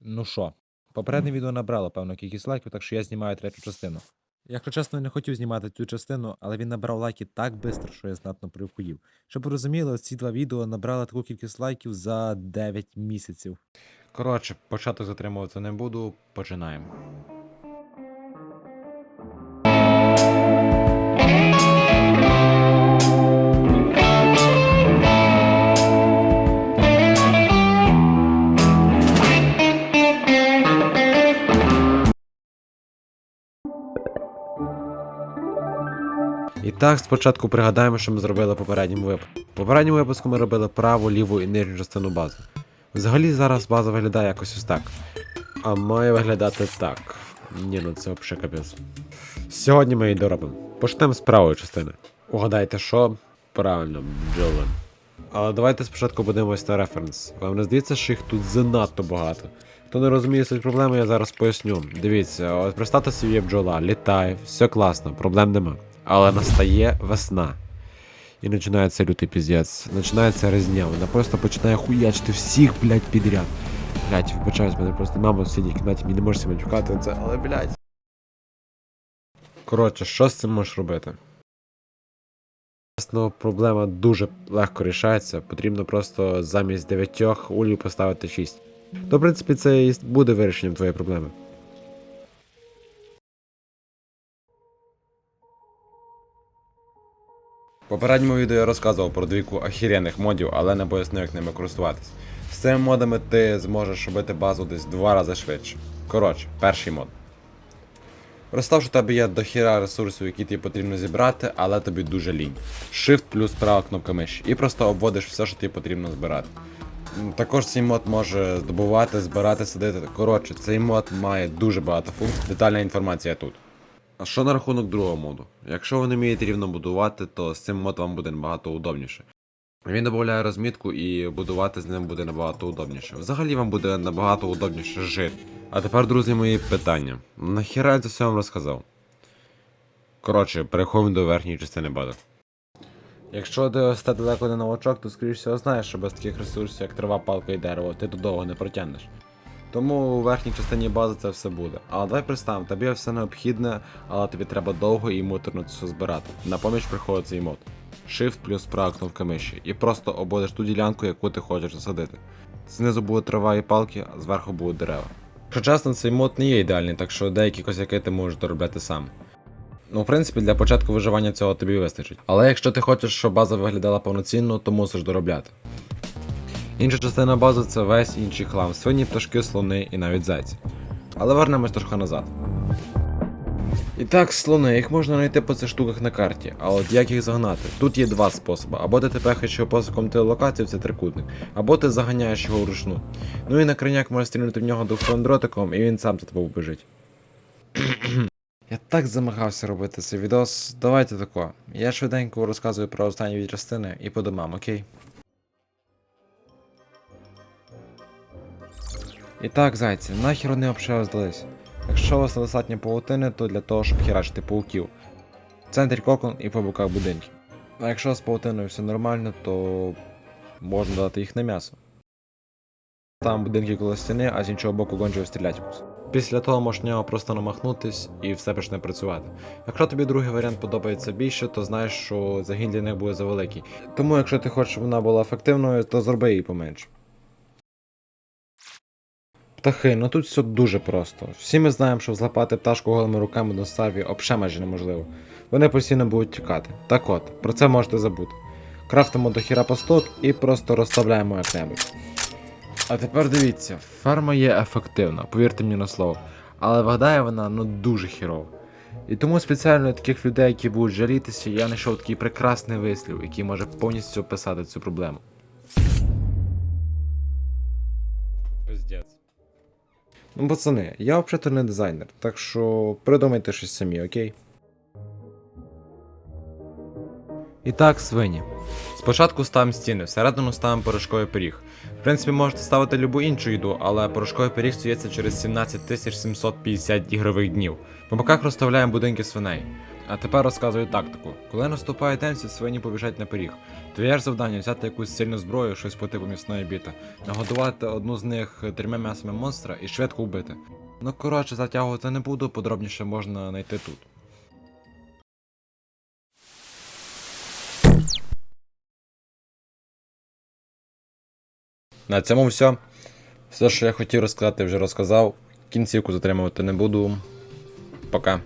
Ну що, попереднє відео набрало певну кількість лайків, так що я знімаю третю частину. Якщо чесно, я не хотів знімати цю частину, але він набрав лайки так швидко, що я знатно привхуїв. Щоб ви розуміли, ці два відео набрали таку кількість лайків за 9 місяців. Коротше, початок затримувати не буду, починаємо. І так, спочатку пригадаємо, що ми зробили в попередньому випуску. В попередньому випуску ми робили праву, ліву і нижню частину бази. Взагалі зараз база виглядає якось ось так. А має виглядати так. Ні, ну це взагалі капець. Сьогодні ми її доробимо. Почнемо з правої частини. Угадайте, що? Правильно, бджоли. Але давайте спочатку подивимось на референс. Вам не здається, що їх тут занадто багато. Хто не розуміє суть проблеми, я зараз поясню. Дивіться, от представте собі є бджола, літає, все класно, проблем нема. Але настає весна. І починається лютий піздець. Починається резня. Вона просто починає хуячити всіх, блядь, підряд. Блядь, вибачаюсь, мене просто мама в сусідній кімнаті, мені не може себе матюкати це, але блядь. Коротше, що з цим можеш робити? Чесно, проблема дуже легко рішається. Потрібно просто замість 9 улів поставити 6. То, в принципі, це і буде вирішенням твоєї проблеми. В попередньому відео я розказував про двійку охеренних модів, але не пояснив, як ними користуватись. З цими модами ти зможеш робити базу десь два рази швидше. Коротше, перший мод. Представ, що тебе є дохіра ресурсів, які тобі потрібно зібрати, але тобі дуже лінь. Shift плюс права кнопка миші. І просто обводиш все, що тобі потрібно збирати. Також цей мод може здобувати, збирати, садити. Коротше, цей мод має дуже багато функцій. Детальна інформація тут. А що на рахунок другого моду? Якщо ви не вмієте рівно будувати, то з цим мод вам буде набагато удобніше. Він додає розмітку і будувати з ним буде набагато удобніше. Взагалі вам буде набагато удобніше жити. А тепер, друзі, мої питання. Нахіра я це все вам розказав? Коротше, переходимо до верхньої частини бази. Якщо ти далеко не новачок, то скоріш всього знаєш, що без таких ресурсів, як трава, палка і дерево, ти тут довго не протягнеш. Тому у верхній частині бази це все буде. Але давай представимо, тобі все необхідне, але тобі треба довго і муторно це збирати. На поміч приходить цей мод. Shift плюс права кнопка миші. І просто обводиш ту ділянку, яку ти хочеш засадити. Знизу буде трава і палки, а зверху будуть дерева. Якщо чесно, цей мод не є ідеальний, так що деякі косяки ти можеш доробляти сам. Ну, в принципі, для початку виживання цього тобі вистачить. Але якщо ти хочеш, щоб база виглядала повноцінно, то мусиш доробляти. Інша частина бази це весь інший хлам, свині, пташки, слони і навіть зайці. Але вернемось трохи назад. І так, слони, їх можна знайти по цих штуках на карті, а от як їх загнати? Тут є два способи. Або ти тепехаєш його посоком телелокації в цей трикутник, або ти заганяєш його вручну. Ну і на криняк можеш стрільнути в нього двохфон дротиком, і він сам за тобою побіжить. Я так замагався робити цей відос. Давайте тако. Я швиденько розказую про останні дві частини і по домам, окей? І так, зайці, нахер вони взагалі здались. Якщо у вас недостатньо павутини, то для того, щоб херачити пауків. В центрі кокон і по боках будинків. А якщо з павутиною все нормально, то можна дати їх на м'ясо. Там будинки коло стіни, а з іншого боку гончого стріляти. Після того можеш на нього просто намахнутись і все почне працювати. Якщо тобі другий варіант подобається більше, то знаєш, що загін для них буде завеликий. Тому якщо ти хочеш, щоб вона була ефективною, то зроби її поменше. Птахи, ну тут все дуже просто. Всі ми знаємо, що злапати пташку голими руками до старві обше майже неможливо. Вони постійно будуть тікати. Так от, про це можете забути. Крафтимо до хіра пасток і просто розставляємо як-небудь. А тепер дивіться, ферма є ефективна, повірте мені на слово. Але виглядає вона ну дуже хірово. І тому спеціально таких людей, які будуть жалітися, я знайшов такий прекрасний вислів, який може повністю описати цю проблему. Ну, пацани, я взагалі не дизайнер, так що придумайте щось самі, окей? І так, свині. Спочатку ставимо стіни, всередину ставимо порошковий пиріг. В принципі, можете ставити любу іншу їду, але порошковий пиріг стоїться через 17750 ігрових днів. По боках розставляємо будинки свиней. А тепер розказую тактику. Коли наступає день, всі свині побіжать на пиріг. Твоє ж завдання взяти якусь сильну зброю, щось по типу міцної біти, нагодувати одну з них трьома м'ясами монстра і швидко вбити. Ну коротше, затягувати не буду, подробніше можна знайти тут. На цьому все. Все, що я хотів розказати, вже розказав. Кінцівку затримувати не буду. Пока.